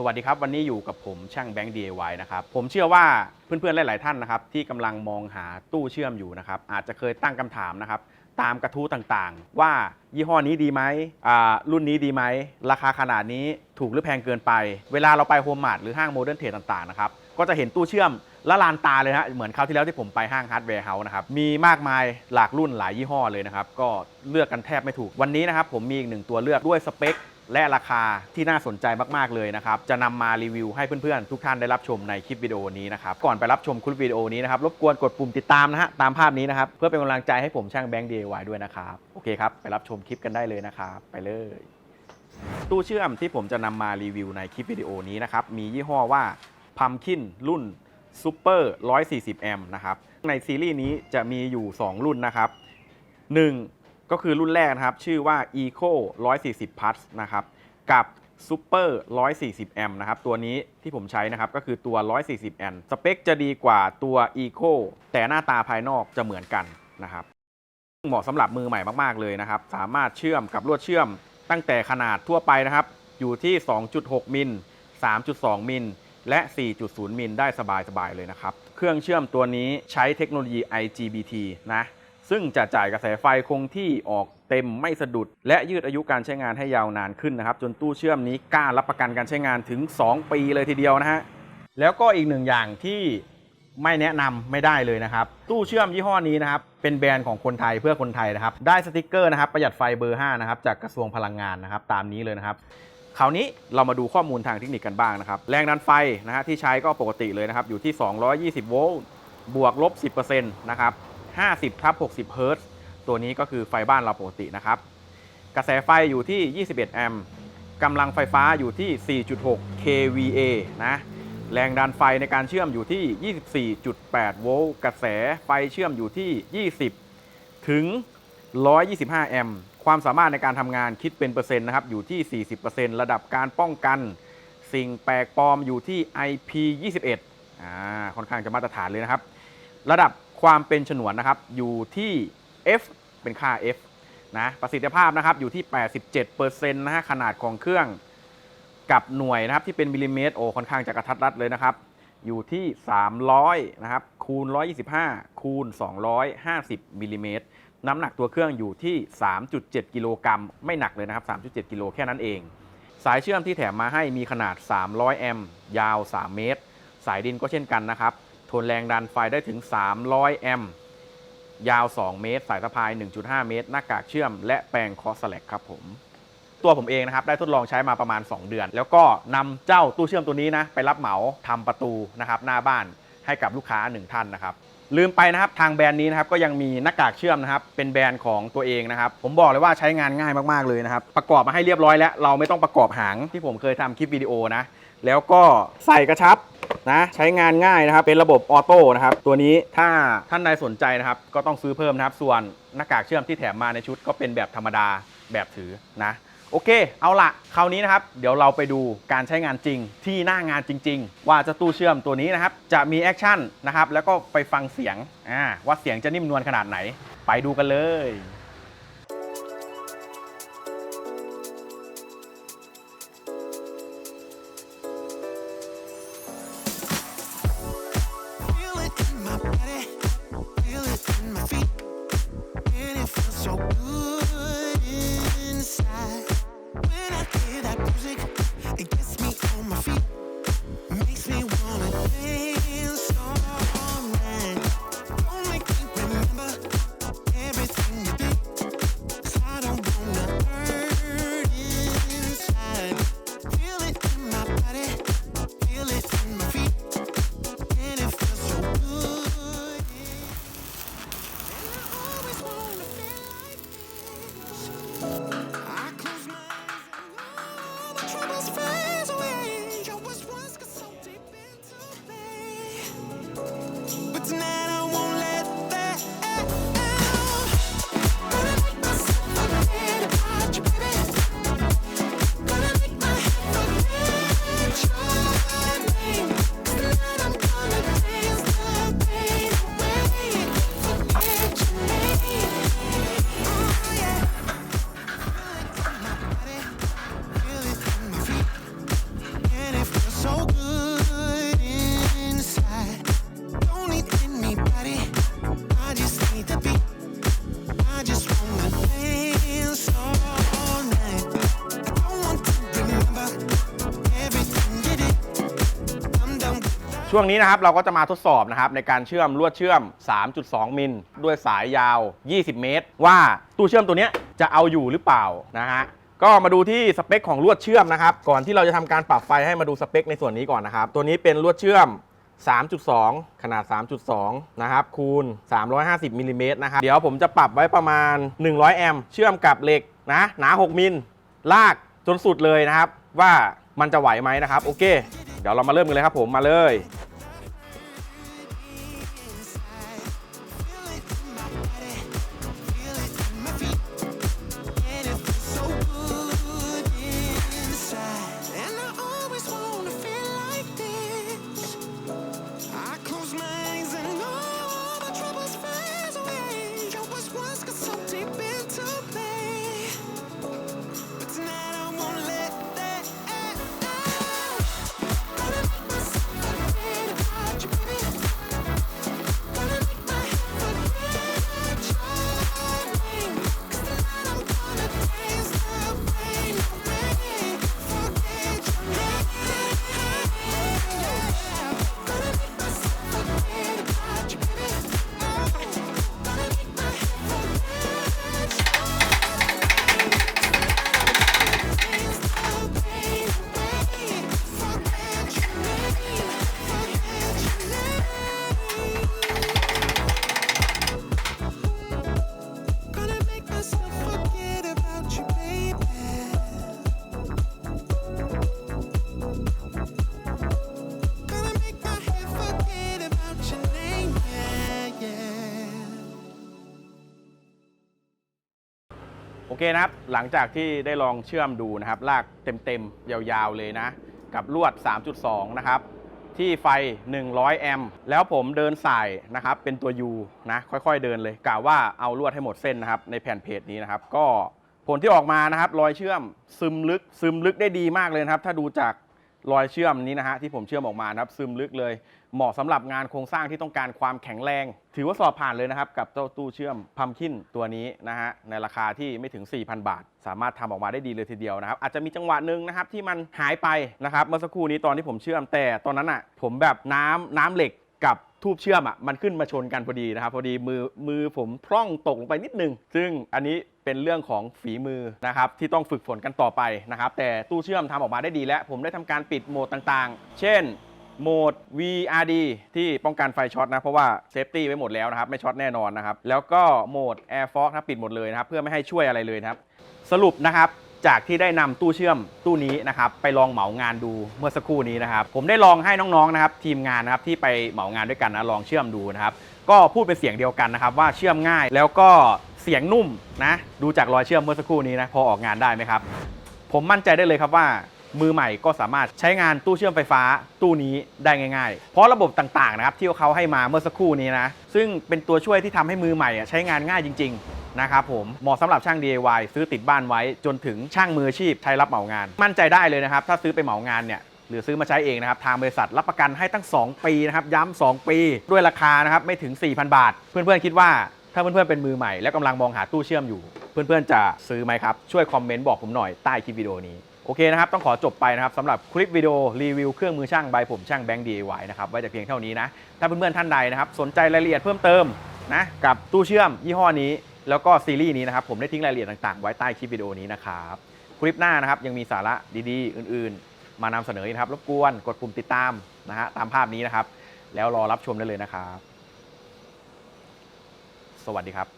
สวัสดีครับ วันนี้อยู่กับผมช่างแบงค์ DIY นะครับ ผมเชื่อว่าเพื่อนๆ หลายๆ ท่านนะครับ ที่กำลังมองหาตู้เชื่อมอยู่นะครับ อาจจะเคยตั้งคำถามนะครับ ตามกระทู้ต่างๆ ว่ายี่ห้อนี้ดีไหมอ่ารุ่นนี้ดีไหม ราคาขนาดนี้ถูกหรือแพงเกินไป เวลาเราไปโฮมมาร์ทหรือห้างโมเดิร์นเทรดต่างๆ นะครับ ก็จะเห็นตู้เชื่อมละลานตาเลยฮะเหมือนคราวที่แล้วที่ผมไปห้างฮาร์ดแวร์เฮาส์นะครับ มีมากมายหลากรุ่นหลายยี่ห้อเลยนะครับ ก็เลือกกันแทบไม่ถูก วันนี้นะครับผมมีอีกหนึ่งตัวเลือกด้วยสเปค และราคาที่น่าสนใจมากๆเลยนะครับ จะนำมารีวิวให้เพื่อนๆ ทุกท่านได้รับชมในคลิปวิดีโอนี้นะครับ ก่อนไปรับชมคลิปวิดีโอนี้นะครับ รบกวนกดปุ่มติดตามนะฮะ ตามภาพนี้นะครับ เพื่อเป็นกำลังใจให้ผมช่างแบงค์ DIY ด้วยนะครับ โอเคครับ ไปรับชมคลิปกันได้เลยนะครับ ไปเลย ตู้เชื่อมที่ผมจะนำมารีวิวในคลิปวิดีโอนี้นะครับ มียี่ห้อว่า Pumpkin รุ่น Super 140แอมป์นะครับ ในซีรีส์นี้จะมีอยู่ 2 รุ่นนะครับ1 ก็คือรุ่นแรกนะครับ ชื่อว่า Eco 140 Plus นะครับ กับ Super 140 แอมป์นะครับ ตัวนี้ที่ผมใช้นะครับ ก็คือตัว 140 แอมป์สเปคจะดีกว่าตัว Eco แต่หน้าตาภายนอกจะเหมือนกันนะครับ เหมาะสำหรับมือใหม่มาก ๆ เลยนะครับ สามารถเชื่อมกับลวดเชื่อม ตั้งแต่ขนาดทั่วไปนะครับ อยู่ที่ 2.6 มิล 3.2 มิลและ 4.0 มิลได้สบายๆเลยนะครับ เครื่องเชื่อมตัวนี้ใช้เทคโนโลยี IGBT นะ ซึ่งจะจ่ายกระแสไฟคงที่ออกเต็มไม่สะดุด และยืดอายุการใช้งานให้ยาวนานขึ้นนะครับ จนตู้เชื่อมนี้กล้ารับประกันการใช้งานถึง 2 ปีเลยทีเดียวนะฮะแล้วก็อีกหนึ่งอย่างที่ไม่แนะนำไม่ได้เลยนะครับ ตู้เชื่อมยี่ห้อนี้นะครับ เป็นแบรนด์ของคนไทยเพื่อคนไทยนะครับ ได้สติกเกอร์นะครับ ประหยัดไฟเบอร์ 5 นะครับ จากกระทรวงพลังงานนะครับ ตามนี้เลยนะครับคราวนี้เรามาดูข้อมูลทางเทคนิคกันบ้างนะครับ แรงดันไฟนะฮะที่ใช้ก็ปกติเลยนะครับ อยู่ที่ 220 โวลต์บวกลบ 10%นะครับ 50ทับ60เฮิรตซ์ตัวนี้ก็คือไฟบ้านเราปกตินะครับ กระแสไฟอยู่ที่ 21 แอมป์กำลังไฟฟ้าอยู่ที่ 4.6 kVA นะ แรงดันไฟในการเชื่อมอยู่ที่ 24.8 โวลต์ กระแสไฟเชื่อมอยู่ที่ 20 ถึง 125 แอมป์ความสามารถในการทำงานคิดเป็นเปอร์เซ็นต์นะครับ อยู่ที่ 40%ระดับการป้องกันสิ่งแปลกปลอมอยู่ที่ IP21 อ่า ค่อนข้างจะมาตรฐานเลยนะครับ ระดับ ความเป็นฉนวนนะครับอยู่ที่ F เป็นค่า F นะประสิทธิภาพนะครับอยู่ที่ 87%นะฮะขนาดของเครื่องกับหน่วยนะครับที่เป็นมิลลิเมตรโอ้ค่อนข้างจะกระทัดรัดเลยนะครับ อยู่ที่ 300 นะครับ คูณ 125 คูณ 250มิลลิเมตรน้ำหนักตัวเครื่องอยู่ที่ 3.7 กิโลกรัมไม่หนักเลยนะครับ 3.7 กิโลแค่นั้นเอง สายเชื่อมที่แถมมาให้มีขนาด 300 แอมป์ยาว 3 เมตร สายดินก็เช่นกันนะครับ ทนแรงดันไฟได้ถึง 300 แอมป์ยาว 2 เมตร สายสะพาย 1.5 เมตร หน้ากากเชื่อม และแปลงคอสแลกครับผม ตัวผมเองนะครับ ได้ทดลองใช้มาประมาณ 2 เดือน แล้วก็นำเจ้าตู้เชื่อมตัวนี้นะ ไปรับเหมาทำประตูนะครับหน้าบ้านให้กับลูกค้า 1 ท่านนะครับ ลืมไปนะครับ ทางแบรนด์นี้นะครับ ก็ยังมีหน้ากากเชื่อมนะครับ เป็นแบรนด์ของตัวเองนะครับ ผมบอกเลยว่าใช้งานง่ายมากๆเลยนะครับ ประกอบมาให้เรียบร้อยแล้ว เราไม่ต้องประกอบหางที่ผมเคยทำคลิปวิดีโอนะ แล้วก็ใส่กระชับ นะใช้งานง่ายนะครับ เป็นระบบออโต้นะครับ ตัวนี้ถ้าท่านใดสนใจนะครับ ก็ต้องซื้อเพิ่มนะครับ ส่วนหน้ากากเชื่อมที่แถมมาในชุดก็เป็นแบบธรรมดาแบบถือนะโอเค เอาละคราวนี้นะครับ เดี๋ยวเราไปดูการใช้งานจริงที่หน้างานจริง ๆ ว่าจะตู้เชื่อมตัวนี้นะครับ จะมีแอคชั่นนะครับ แล้วก็ไปฟังเสียงอ่าว่าเสียงจะนิ่มนวลขนาดไหน ไปดูกันเลย ช่วงนี้นะครับเราก็จะมาทดสอบนะครับในการเชื่อมลวดเชื่อม 3.2 มิลด้วยสายยาว 20 เมตร ว่าตู้เชื่อมตัวนี้จะเอาอยู่หรือเปล่านะฮะก็มาดูที่สเปคของลวดเชื่อมนะครับ ก่อนที่เราจะทำการปรับไฟให้มาดูสเปคในส่วนนี้ก่อนนะครับ ตัวนี้เป็นลวดเชื่อม 3.2 ขนาด 3.2 นะครับ คูณ 350มิลลิเมตรนะครับ เดี๋ยวผมจะปรับไว้ประมาณ 100 แอมป์เชื่อมกับเหล็กนะหนา 6 มิล ลากจนสุดเลยนะครับ ว่ามันจะไหวไหมนะครับ โอเค เดี๋ยวเรามาเริ่มกันเลยครับผมมาเลย เคนะครับ หลังจากที่ได้ลองเชื่อมดูนะครับ ลากเต็มๆ ยาวๆ เลยนะ กับลวด 3.2 นะครับ ที่ไฟ 100 แอมป์แล้วผมเดินสายนะครับ เป็นตัว U นะ ค่อยๆ เดินเลยกะว่าเอาลวดให้หมดเส้นนะครับ ในแผ่นเพจนี้นะครับ ก็ผลที่ออกมานะครับ รอยเชื่อมซึมลึกซึมลึกได้ดีมากเลยนะครับ ถ้าดูจากรอยเชื่อมนี้นะฮะที่ผมเชื่อมออกมานะครับ ซึมลึกเลย เหมาะสำหรับงานโครงสร้างที่ต้องการความแข็งแรง ถือว่าสอบผ่านเลยนะครับ กับเจ้าตู้เชื่อมพัมคินตัวนี้นะฮะในราคาที่ไม่ถึง 4,000 บาท สามารถทำออกมาได้ดีเลยทีเดียวนะครับ อาจจะมีจังหวะหนึ่งนะครับที่มันหายไปนะครับเมื่อสักครู่นี้ตอนที่ผมเชื่อมแต่ตอนนั้นอะผมแบบน้ำน้ำเหล็กกับทูบเชื่อมอะมันขึ้นมาชนกันพอดีนะครับ พอดีมือมือผมพร่องตกลงไปนิดนึง ซึ่งอันนี้เป็นเรื่องของฝีมือนะครับที่ต้องฝึกฝนกันต่อไปนะครับแต่ตู้เชื่อมทำออกมาได้ดีแล้ว ผมได้ทำการปิดโหมดต่างๆ เช่น โหมด VRD ที่ป้องกันไฟช็อตนะ เพราะว่าเซฟตี้ไว้หมดแล้วนะครับ ไม่ช็อตแน่นอนนะครับ แล้วก็โหมด Air Force นะปิดหมดเลยนะครับ เพื่อไม่ให้ช่วยอะไรเลยนะครับ สรุปนะครับจากที่ได้นำตู้เชื่อมตู้นี้นะครับไปลองเหมางานดูเมื่อสักครู่นี้นะครับ ผมได้ลองให้น้องๆนะครับ ทีมงานนะครับที่ไปเหมางานด้วยกันนะลองเชื่อมดูนะครับ ก็พูดเป็นเสียงเดียวกันนะครับ ว่าเชื่อมง่ายแล้วก็เสียงนุ่มนะ ดูจากรอยเชื่อมเมื่อสักครู่นี้นะพอออกงานได้ไหมครับ ผมมั่นใจได้เลยครับว่า มือใหม่ก็สามารถใช้งานตู้เชื่อมไฟฟ้าตู้นี้ได้ง่ายๆ เพราะระบบต่างๆนะครับที่เขาให้มาเมื่อสักครู่นี้นะ ซึ่งเป็นตัวช่วยที่ทำให้มือใหม่อะใช้งานง่ายจริง ๆ นะครับผม เหมาะสำหรับช่าง DIY ซื้อติดบ้านไว้จนถึงช่างมืออาชีพใช้รับเหมางาน มั่นใจได้เลยนะครับ ถ้าซื้อไปเหมางานเนี่ยหรือซื้อมาใช้เองนะครับ ทางบริษัทรับประกันให้ตั้ง 2 ปีนะครับ ย้ำ2ปี ด้วยราคานะครับไม่ถึง 4,000 บาท เพื่อนๆคิดว่าถ้าเพื่อนๆเป็นมือใหม่และกำลังมองหาตู้เชื่อมอยู่ เพื่อนๆจะซื้อไหมครับช่วยคอมเมนต์บอกผมหน่อยใต้คลิปวิดีโอนี้ โอเคนะครับ ต้องขอจบไปนะครับสำหรับคลิปวิดีโอรีวิวเครื่องมือช่างใบผมช่างแบงค์ DIY นะครับไว้แต่เพียงเท่านี้นะ ถ้าเพื่อนๆท่านใดนะครับสนใจรายละเอียดเพิ่มเติมนะกับตู้เชื่อมยี่ห้อนี้ แล้วก็ซีรีส์นี้นะครับผมได้ทิ้งรายละเอียดต่างๆ ไว้ใต้คลิปวิดีโอนี้นะครับคลิปหน้านะครับยังมีสาระดีๆ อื่นๆ มานำเสนออีกนะครับรบกวนกดปุ่มติดตามนะฮะตามภาพนี้นะครับ แล้วรอรับชมได้เลยนะครับ สวัสดีครับ